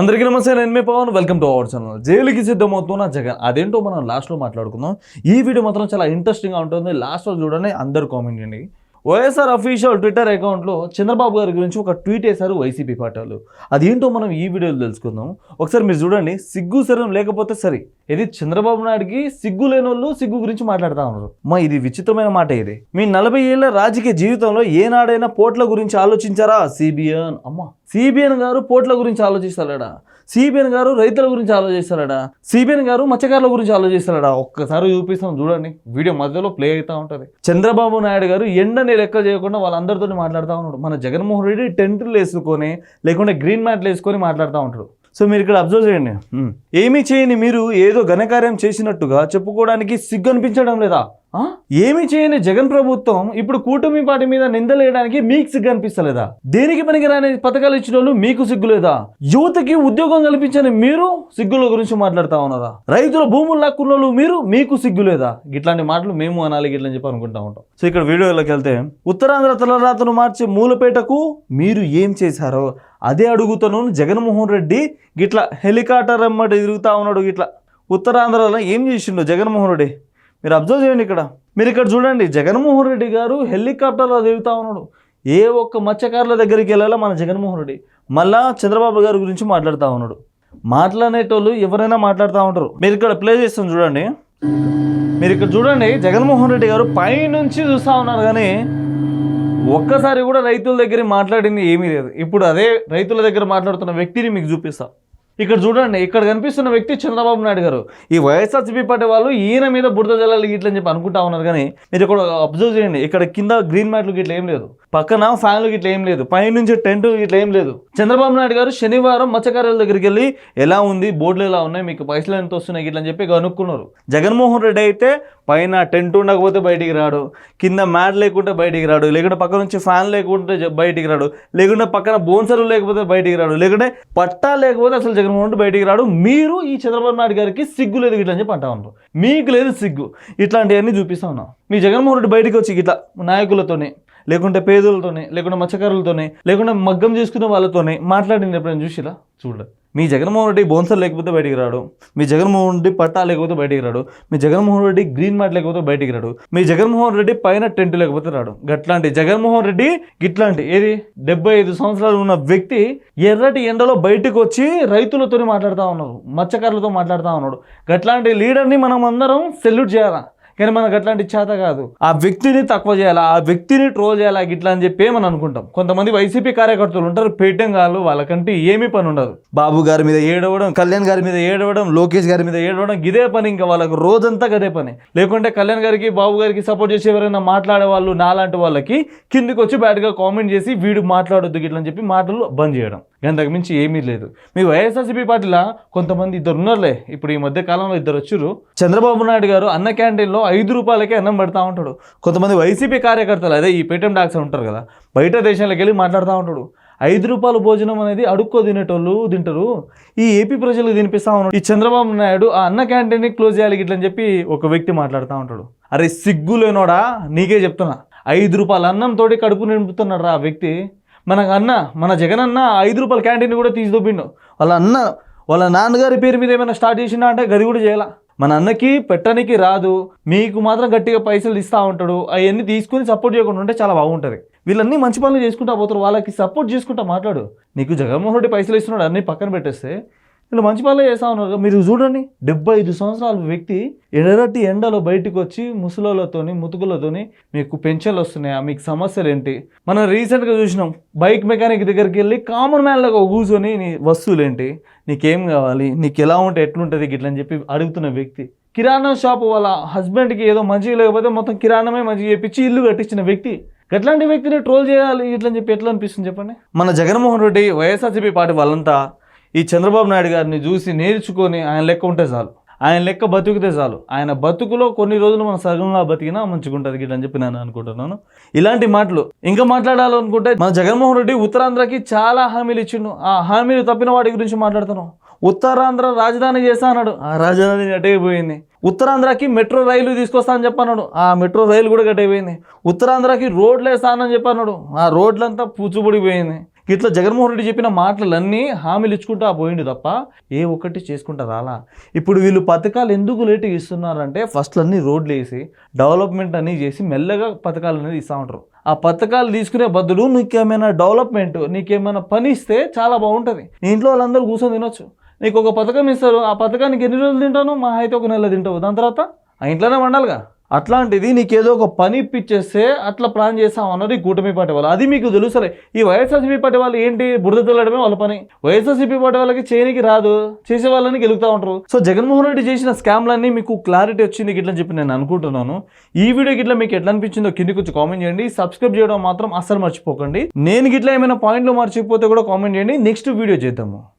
అందరికీ నమస్తే నేను మీ Pawan. Welcome to our channel జైలుకి సిద్ధమవుతున్న జగన్. అదేంటో మనం లాస్ట్లో మాట్లాడుకుందాం. ఈ వీడియో మాత్రం చాలా ఇంట్రెస్టింగ్గా ఉంటుంది. లాస్ట్లో చూడండి అందరు కామెంట్ చేయండి. వైఎస్ఆర్ అఫీషియల్ ట్విట్టర్ అకౌంట్లో చంద్రబాబు గారి గురించి ఒక ట్వీట్ వేశారు వైసీపీ పార్టీలు. అదేంటో మనం ఈ వీడియోలో తెలుసుకుందాం. ఒకసారి మీరు చూడండి సిగ్గు శరం లేకపోతే సరే. ఇది చంద్రబాబు నాయుడుకి సిగ్గు లేని వాళ్ళు సిగ్గు గురించి మాట్లాడుతూ ఉన్నారు. మా ఇది విచిత్రమైన మాట ఇది. మీ నలభై ఏళ్ళ రాజకీయ జీవితంలో ఏనాడైనా పోట్ల గురించి ఆలోచించారా? సిబిఎన్. అమ్మ సిబిఎన్ గారు పోట్ల గురించి ఆలోచిస్తాడా సిబిఎన్ గారు రైతుల గురించి ఆలోచిస్తాడా సిబిఎన్ గారు మత్స్యకారుల గురించి ఆలోచిస్తాడా ఒక్కసారి చూపిస్తాం చూడండి. వీడియో మధ్యలో ప్లే అవుతూ ఉంటుంది. చంద్రబాబు నాయుడు గారు ఎండని లెక్క చేయకుండా వాళ్ళందరితో మాట్లాడుతూ ఉన్నాడు. మన జగన్మోహన్ రెడ్డి టెంట్లు వేసుకొని లేకుంటే గ్రీన్ మ్యాట్లు వేసుకొని మాట్లాడుతూ ఉంటాడు. సో మీరు ఇక్కడ అబ్జర్వ్ చేయండి. ఏమీ చేయని మీరు ఏదో ఘనకార్యం చేసినట్టుగా చెప్పుకోవడానికి సిగ్గు అనిపించడం లేదా? ఏమీ చేయని జగన్ ప్రభుత్వం ఇప్పుడు కూటమి పార్టీ మీద నిందలేయడానికి మీకు సిగ్గు అనిపిస్తలేదా దేనికి పనికిరాని పథకాలు ఇచ్చిన వాళ్ళు మీకు సిగ్గు లేదా యువతకి ఉద్యోగం కల్పించని మీరు సిగ్గుల గురించి మాట్లాడుతా ఉన్నారా? రైతుల భూములు లాక్కున్న మీరు మీకు సిగ్గు లేదా ఇట్లాంటి మాటలు మేము అనాలి గిట్ల అని చెప్పి అనుకుంటా ఉంటాం. సో ఇక్కడ వీడియోలోకి వెళ్తే ఉత్తరాంధ్ర తలరాతను మార్చే మూలపేటకు మీరు ఏం చేశారో అదే అడుగుతాను జగన్మోహన్ రెడ్డి గిట్ల హెలికాప్టర్ అమ్మట తిరుగుతూ ఉన్నాడు గిట్లా ఉత్తరాంధ్రలో ఏం చేసిండు జగన్మోహన్ రెడ్డి? మీరు అబ్జర్వ్ చేయండి ఇక్కడ. మీరు ఇక్కడ చూడండి జగన్మోహన్ రెడ్డి గారు హెలికాప్టర్లో తిరుగుతూ ఉన్నాడు. ఏ ఒక్క మత్స్యకారుల దగ్గరికి వెళ్ళాలో మన జగన్మోహన్ రెడ్డి? మళ్ళా చంద్రబాబు గారి గురించి మాట్లాడుతూ ఉన్నాడు. మాట్లాడేటోళ్ళు ఎవరైనా మాట్లాడుతూ ఉంటారు. మీరు ఇక్కడ ప్లే చేస్తాం చూడండి. మీరు ఇక్కడ చూడండి జగన్మోహన్ రెడ్డి గారు పైనుంచి చూస్తూ ఉన్నారు కానీ ఒక్కసారి కూడా రైతుల దగ్గర మాట్లాడింది ఏమీ లేదు. ఇప్పుడు అదే రైతుల దగ్గర మాట్లాడుతున్న వ్యక్తిని మీకు చూపిస్తా. ఇక్కడ చూడండి ఇక్కడ కనిపిస్తున్న వ్యక్తి చంద్రబాబు నాయుడు గారు. ఈ వైఎస్ఆర్సీపీ పార్టీ వాళ్ళు ఈయన మీద బురద జల్లాలి గిట్లని చెప్పి అనుకుంటా ఉన్నారు కానీ మీరు ఇక్కడ అబ్జర్వ్ చేయండి ఇక్కడ కింద గ్రీన్ మ్యాట్లు ఇట్లా ఏం లేదు. పక్కన ఫ్యాన్లు గిట్ల ఏం లేదు. పైనుంచి టెంట్ గిట్ల ఏం లేదు. చంద్రబాబు నాయుడు గారు శనివారం మత్స్యకారుల దగ్గరికి వెళ్ళి ఎలా ఉంది బోర్డులు ఎలా ఉన్నాయి మీకు పైసలు ఎంత వస్తున్నాయి గిట్లని చెప్పి కనుక్కున్నారు. జగన్మోహన్ రెడ్డి అయితే పైన టెంట్ ఉండకపోతే బయటికి రాడు కింద మ్యాట్ లేకుంటే బయటికి రాడు లేకుంటే పక్క నుంచి ఫ్యాన్ లేకుంటే బయటికి రాడు లేకుంటే పక్కన బోన్సర్లు లేకపోతే బయటికి రాడు లేకుంటే పట్టా లేకపోతే అసలు జగన్మోహన్ రెడ్డి బయటికి రాడు. మీరు ఈ చంద్రబాబు నాయుడు గారికి సిగ్గు లేదు ఇట్లా అని చెప్పి అంటా ఉన్నారు. మీకు లేదు సిగ్గు. ఇట్లాంటివన్నీ చూపిస్తా ఉన్నాం. మీ జగన్మోహన్ రెడ్డి బయటికి వచ్చి ఇట్లా నాయకులతోనే లేకుంటే పేదలతోనే లేకుంటే మత్స్యకారులతోనే లేకుంటే మగ్గం చేసుకునే వాళ్ళతోనే మాట్లాడింది ఎప్పుడైనా చూసిరా? చూడ మీ జగన్మోహన్ రెడ్డి బోన్సర్ లేకపోతే బయటికి రాడు. మీ జగన్మోహన్ రెడ్డి పట్టా లేకపోతే బయటికి రాడు. మీ జగన్మోహన్ రెడ్డి గ్రీన్ మ్యాట్ లేకపోతే బయటికి రాడు. మీ జగన్మోహన్ రెడ్డి పైన టెంట్ లేకపోతే రాడు. గట్లాంటి జగన్మోహన్ రెడ్డి గిట్లాంటి ఏది? డెబ్బై ఐదు సంవత్సరాలు ఉన్న వ్యక్తి ఎర్రటి ఎండలో బయటకు వచ్చి రైతులతో మాట్లాడుతూ ఉన్నారు మత్స్యకారులతో మాట్లాడుతూ ఉన్నాడు. గట్లాంటి లీడర్ని మనం అందరం సెల్యూట్ చేయాలా? కానీ మనకు అట్లాంటి చేత కాదు. ఆ వ్యక్తిని తక్కువ చేయాలా? ఆ వ్యక్తిని ట్రోల్ చేయాలా? గిట్లా అని చెప్పి మనం అనుకుంటాం. కొంతమంది వైసీపీ కార్యకర్తలు ఉంటారు పేటెం గాళ్ళు వాళ్ళకంటే ఏమీ పని ఉండదు. బాబు గారి మీద ఏడవడం కళ్యాణ్ గారి మీద ఏడవడం లోకేష్ గారి మీద ఏడవడం ఇదే పని ఇంకా వాళ్ళకి రోజంతా గదే పని. లేకుంటే కళ్యాణ్ గారికి బాబు గారికి సపోర్ట్ చేసి ఎవరైనా మాట్లాడే వాళ్ళు నాలాంటి వాళ్ళకి కిందికి వచ్చి బ్యాడ్గా కామెంట్ చేసి వీడు మాట్లాడొద్దు గిట్ల అని చెప్పి మాటలు బంద్ చేయడం. అంతకు మించి ఏమీ లేదు. మీ వైఎస్ఆర్సీపీ పార్టీలో కొంతమంది ఇద్దరు ఉన్నారులే. ఇప్పుడు ఈ మధ్య కాలంలో ఇద్దరు వచ్చారు చంద్రబాబు నాయుడు గారు అన్న క్యాంటీన్లో ఐదు రూపాయలకే అన్నం పెడతా ఉంటాడు. కొంతమంది వైసీపీ కార్యకర్తలు అదే ఈ పేటీఎం డాక్స్ ఉంటారు కదా బయట దేశాలకు వెళ్ళి మాట్లాడుతూ ఉంటాడు. ఐదు రూపాయల భోజనం అనేది అడుక్కో తినేటోళ్ళు తింటారు. ఈ ఏపీ ప్రజలకు తినిపిస్తా ఉన్నాడు. ఈ చంద్రబాబు నాయుడు ఆ అన్న క్యాంటీన్ని క్లోజ్ చేయాలి ఇట్లని చెప్పి ఒక వ్యక్తి మాట్లాడుతూ ఉంటాడు. అరే సిగ్గు లేనోడా? నీకే చెప్తున్నా. ఐదు రూపాయల అన్నం తోటి కడుపు నింపుతున్నాడు రా ఆ వ్యక్తి. మనకు అన్న మన జగన్ అన్న ఐదు రూపాయల క్యాంటీన్ కూడా తీసి దొబ్బిండు. వాళ్ళ అన్న వాళ్ళ నాన్నగారి పేరు మీద ఏమైనా స్టార్ట్ చేసిండా అంటే గది కూడా చేయాలా. మన అన్నకి పెట్టడానికి రాదు. మీకు మాత్రం గట్టిగా పైసలు ఇస్తూ ఉంటాడు. అవన్నీ తీసుకుని సపోర్ట్ చేయకుండా ఉంటే చాలా బాగుంటుంది. వీళ్ళన్నీ మంచి పనులు చేసుకుంటా పోతారు. వాళ్ళకి సపోర్ట్ చేసుకుంటా మాట్లాడు. నీకు జగన్మోహన్ రెడ్డి పైసలు ఇస్తున్నాడు అన్నీ పక్కన పెట్టేస్తే వీళ్ళు మంచి పనులు చేస్తా ఉన్నారు. మీరు చూడండి డెబ్బై ఐదు సంవత్సరాల వ్యక్తి ఎడరటి ఎండలో బయటకు వచ్చి ముసలోళ్ళతోని ముతుకులతోని మీకు పెన్షన్లు వస్తున్నాయా? మీకు సమస్యలు ఏంటి? మనం రీసెంట్గా చూసినాం బైక్ మెకానిక్ దగ్గరికి వెళ్ళి కామన్ మ్యాన్లో కూర్చొని నీ వస్తువులు ఏంటి? నీకేం కావాలి? నీకు ఎలా ఉంటే ఎట్లుంటుంది? గిట్ల అని చెప్పి అడుగుతున్న వ్యక్తి. కిరాణా షాప్ వాళ్ళ హస్బెండ్కి ఏదో మంచిగా లేకపోతే మొత్తం కిరాణమే మంచిగా చేపించి ఇల్లు కట్టించిన వ్యక్తి. ఎట్లాంటి వ్యక్తిని ట్రోల్ చేయాలి ఇట్లని చెప్పి ఎట్లా అనిపిస్తుంది చెప్పండి? మన జగన్మోహన్ రెడ్డి వైఎస్ఆర్సీపీ పార్టీ వాళ్ళంతా ఈ చంద్రబాబు నాయుడు గారిని చూసి నేర్చుకొని ఆయన లెక్క ఉంటే చాలు. ఆయన లెక్క బతికితే చాలు. ఆయన బతుకులో కొన్ని రోజులు మనం సగంలో బతికినా మంచిగా ఉంటుంది గిట్ల అని చెప్పి నేను అనుకుంటున్నాను. ఇలాంటి మాటలు ఇంకా మాట్లాడాలనుకుంటే మన జగన్మోహన్ రెడ్డి ఉత్తరాంధ్రకి చాలా హామీలు ఇచ్చిండు. ఆ హామీలు తప్పిన వాటి గురించి మాట్లాడుతున్నాం. ఉత్తరాంధ్ర రాజధాని చేస్తా అన్నాడు. ఆ రాజధాని అటైపోయింది ఉత్తరాంధ్రకి మెట్రో రైలు తీసుకొస్తా అని చెప్పన్నాడు. ఆ మెట్రో రైలు కూడా గట్టయిపోయింది ఉత్తరాంధ్రకి రోడ్లు వేస్తానని చెప్పన్నాడు. ఆ రోడ్లంతా పూచుబడిపోయింది ఇట్లా జగన్మోహన్ రెడ్డి చెప్పిన మాటలన్నీ హామీలు ఇచ్చుకుంటా పోయిండు తప్ప ఏ ఒక్కటి చేసుకుంటా రాలా. ఇప్పుడు వీళ్ళు పథకాలు ఎందుకు లేటుగా ఇస్తున్నారంటే ఫస్ట్ అన్ని రోడ్లు వేసి డెవలప్మెంట్ అన్నీ చేసి మెల్లగా పథకాలు అనేది ఇస్తూ ఉంటారు. ఆ పథకాలు తీసుకునే బదులు నీకేమైనా డెవలప్మెంట్ నీకేమైనా పని ఇస్తే చాలా బాగుంటుంది. ఇంట్లో వాళ్ళందరూ కూర్చొని తినొచ్చు. నీకు ఒక పథకం ఇస్తారు. ఆ పథకానికి ఎన్ని రోజులు తింటాను? మా అయితే ఒక నెల తింటావు. దాని తర్వాత ఆ ఇంట్లోనే వండాలిగా. అట్లాంటిది నీకేదో ఒక పని ఇప్పించేస్తే అట్లా ప్లాన్ చేస్తాం అన్నది కూటమి పార్టీ వాళ్ళు. అది మీకు తెలుసలే ఈ వైఎస్ఆర్సీపీ పార్టీ వాళ్ళు ఏంటి బురద తెల్లడమే వాళ్ళ పని. వైఎస్ఆర్సీపీ పార్టీ వాళ్ళకి చేయనికి రాదు. చేసే వాళ్ళని గెలుగుతూ ఉంటారు. సో జగన్మోహన్ రెడ్డి చేసిన స్కామ్లన్నీ మీకు క్లారిటీ వచ్చింది ఇట్లా చెప్పి నేను అనుకుంటున్నాను. ఈ వీడియో గిట్లా మీకు ఎట్లా అనిపించిందో కిందికి వచ్చి కామెంట్ చేయండి. సబ్స్క్రైబ్ చేయడం మాత్రం అస్సలు మర్చిపోకండి. నేను గిట్లా ఏమైనా పాయింట్లు మర్చిపోతే కూడా కామెంట్ చేయండి. నెక్స్ట్ వీడియో చేద్దాము.